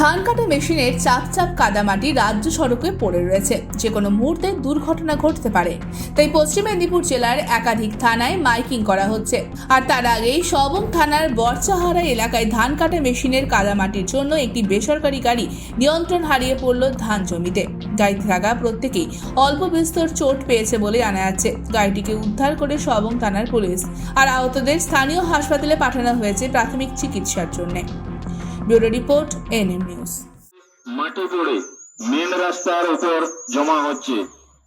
ধান কাটা মেশিনের চাপ চাপ কাদামাটি রাজ্য সড়কে পড়ে রয়েছে। যে কোনো মুহূর্তে দুর্ঘটনা ঘটতে পারে। তাই পশ্চিম মেদিনীপুর জেলার একাধিক থানায় মাইকিং করা হচ্ছে। আর তার আগেই সবং থানার বর্চাহারা এলাকায় ধান কাটা মেশিনের কাদামাটির জন্য একটি বেসরকারি গাড়ি নিয়ন্ত্রণ হারিয়ে পড়ল ধান জমিতে। গাড়িতে থাকা প্রত্যেকেই অল্প বিস্তর চোট পেয়েছে বলে জানা যাচ্ছে। গাড়িটিকে উদ্ধার করে সবং থানার পুলিশ। আর আহতদের স্থানীয় হাসপাতালে পাঠানো হয়েছে প্রাথমিক চিকিৎসার জন্য। Bureau report, NM news. মাটি পড়ে মেন রাস্তার উপর জমা হচ্ছে।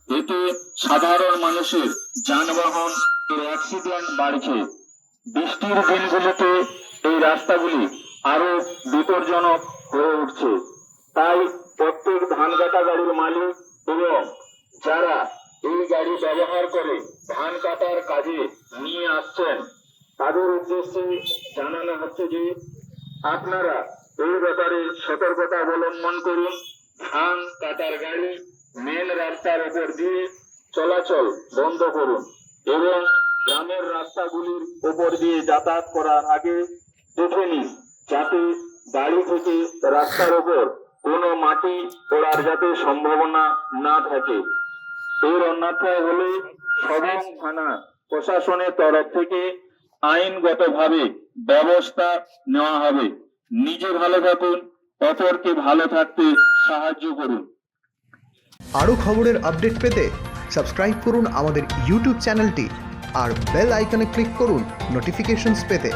এতে সাধারণ মানুষের যানবাহন অ্যাক্সিডেন্ট বাড়ছে। বৃষ্টির দিনগুলিতে এই রাস্তাগুলি আরও বিপজ্জনক হয়ে উঠছে। তাই প্রত্যেক ধান কাটা গাড়ির মালিক এবং যারা এই গাড়ি ব্যবহার করে ধান কাটার কাজে নিয়ে আসছেন, তাদের উদ্দেশ্যে জানানো হচ্ছে যে আপনারা এই ব্যাপারে সতর্কতা অবলম্বন করুন। ধান কাটার গাড়ি মেন রাস্তার উপর দিয়ে চলাচল বন্ধ করুন এবং গ্রামের রাস্তাগুলির উপর দিয়ে যাতায়াত করার আগে দেখে নিন যাতে গাড়ি থেকে রাস্তার উপর কোনো মাটি পড়ার যাতে সম্ভাবনা না থাকে। এর অন্যথায় হলে সবং থানা প্রশাসনের তরফ থেকে আইনগতভাবে ব্যবস্থা নেওয়া হবে। নিজে ভালো থাকুন, অপরকে ভালো থাকতে সাহায্য করুন। আরও খবরের আপডেট পেতে সাবস্ক্রাইব করুন আমাদের ইউটিউব চ্যানেলটি আর বেল আইকনে ক্লিক করুন নোটিফিকেশনস পেতে।